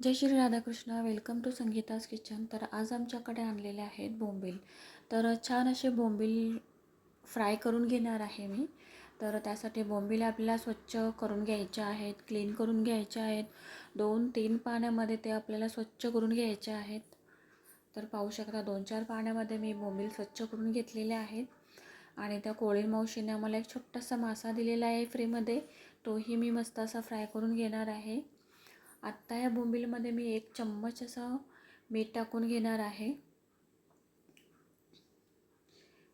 Jai Shri Radhakrishna. Welcome to Sangeeta's kitchen तर आज आमच्याकडे आणलेले आहेत बोंबील. तर छान असे बोंबील फ्राय करून घेणार आहे मी. तर त्यासाठी बोंबील आपल्याला स्वच्छ करून घ्यायचे आहेत क्लीन करून घ्यायचे आहेत. दोन तीन पाण्यामध्ये ते आपल्याला स्वच्छ करून घ्यायचे आहेत. तर पाहू शकता दोन चार पाण्यामध्ये मी बोंबील स्वच्छ करून घेतलेले आहेत. आणि त्या कोळी मावशीने आम्हाला एक छोटासा मासा दिलेला आहे फ्रीमध्ये. तोही मी मस्त असा फ्राय करून घेणार आहे. आत्ता या बोंबीलमध्ये मी एक चम्मच असं मीठ टाकून घेणार आहे.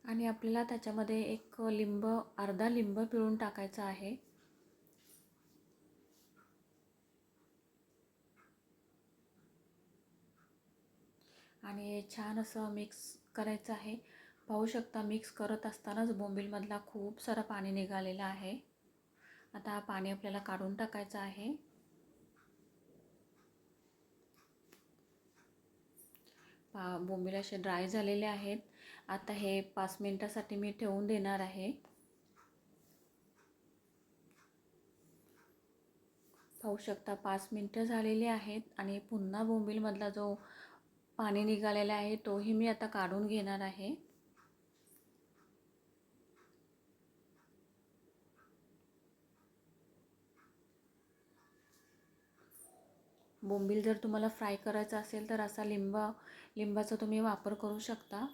आणि आपल्याला त्याच्यामध्ये एक लिंब अर्धा लिंब पिळून टाकायचा आहे. आणि छान असं मिक्स करायचं आहे. पाहू शकता मिक्स करत असतानाच बोंबीलमधला खूप सारं पाणी निघालेलं आहे. आता हा पाणी आपल्याला काढून टाकायचं आहे. पा बोंबील असे ड्राय झालेले आहेत. आता हे पाच मिनटासाठी मी ठेवून देणार आहे. पाहू शकता पाच मिनटं झालेली आहेत आणि पुन्हा बोंबीलमधला जो पाणी निघालेला आहे तोही मी आता काढून घेणार आहे. बोंबील जर तुम्हाला फ्राय करायचा असेल तर असा लिंब लिंबाचा तुम्ही वापर करू शकता.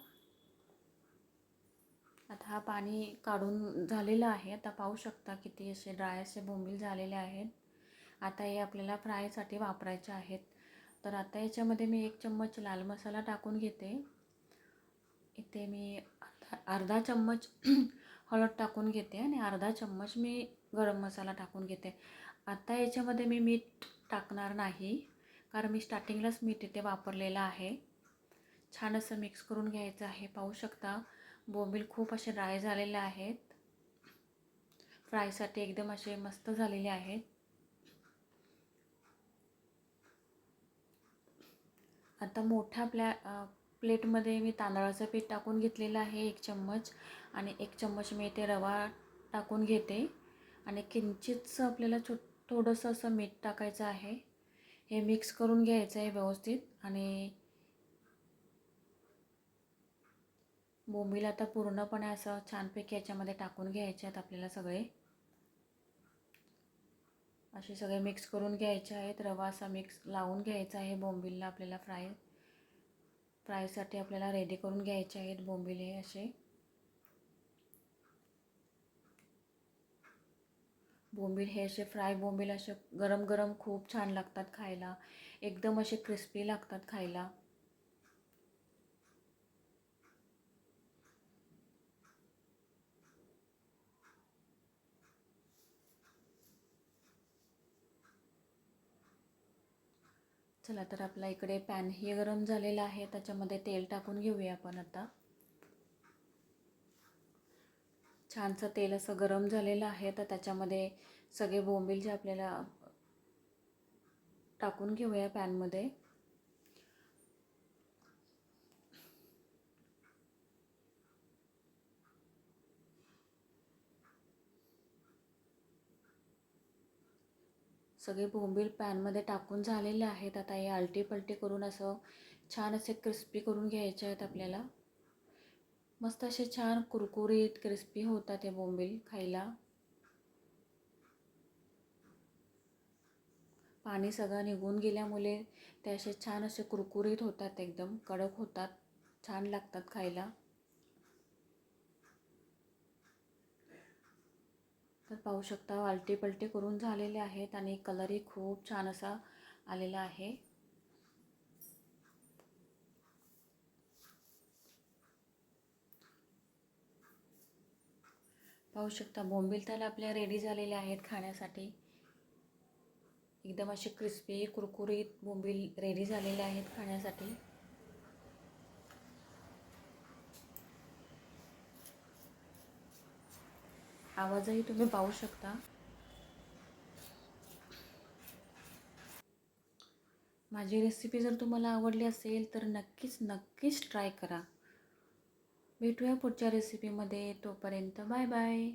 आता हा पाणी काढून झालेलं आहे. आता पाहू शकता किती असे ड्राय असे बोंबील झालेले आहेत. आता हे आपल्याला फ्रायसाठी वापरायचे आहेत. तर आता याच्यामध्ये मी एक चम्मच लाल मसाला टाकून घेते. इथे मी अर्धा चम्मच हळद टाकून घेते आणि अर्धा चम्मच मी गरम मसाला टाकून घेते. आता याच्यामध्ये मी मीठ टाकणार नाही. कारण मी स्टार्टिंगलाच मीठ इथे वापरलेलं आहे. छान असं मिक्स करून घ्यायचं आहे. पाहू शकता बोंबील खूप असे ड्राय झालेले आहेत. फ्रायसाठी एकदम असे मस्त झालेले आहेत. आता मोठ्या प्लॅ प्लेटमध्ये मी तांदळाचं पीठ टाकून घेतलेलं आहे एक चम्मच. आणि एक चम्मच मी इथे रवा टाकून घेते. आणि किंचितचं आपल्याला छोट थोडंसं असं मीठ टाकायचं आहे. हे मिक्स करून घ्यायचं आहे व्यवस्थित आणि बोंबील आता पूर्णपणे असं छानपैकी याच्यामध्ये टाकून घ्यायचे आहेत आपल्याला सगळे. असे सगळे मिक्स करून घ्यायचे आहेत. रवा असा मिक्स लावून घ्यायचा आहे बोंबीलला आपल्याला फ्राय फ्रायसाठी आपल्याला रेडी करून घ्यायचे आहेत बोंबील हे असे. बोंबील हे असे फ्राय बोंबील असे गरम गरम खूप छान लागतात खायला. एकदम असे क्रिस्पी लागतात खायला. चला तर आपला इकडे पॅनही गरम झालेला आहे. त्याच्यामध्ये तेल टाकून घेऊया आपण आता. छानसं तेल असं गरम झालेलं आहे तर त्याच्यामध्ये सगळे बोंबील जे आपल्याला टाकून घेऊया पॅनमध्ये. सगळे बोंबील पॅनमध्ये टाकून झालेले आहेत. आता हे आलटी पलटी करून असं छान असे क्रिस्पी करून घ्यायचे आहेत आपल्याला. मस्त असे छान कुरकुरीत क्रिस्पी होतात हे बोंबील खायला. पाणी सगळं निघून गेल्यामुळे ते असे छान असे कुरकुरीत होतात एकदम कडक होतात छान लागतात खायला. तर पाहू शकता वालटी पलटी करून झालेले आहेत आणि कलरही खूप छान असा आलेला आहे. पाहू शकता बोंबील त्याला आपल्या रेडी झालेल्या आहेत खाण्यासाठी. एकदम असे क्रिस्पी कुरकुरीत बोंबील रेडी झालेले आहेत खाण्यासाठी. आवाजही तुम्ही पाहू शकता. माझी रेसिपी जर तुम्हाला आवडली असेल तर नक्कीच नक्कीच ट्राय करा. भेटूया पुढच्या रेसिपीमध्ये तोपर्यंत बाय बाय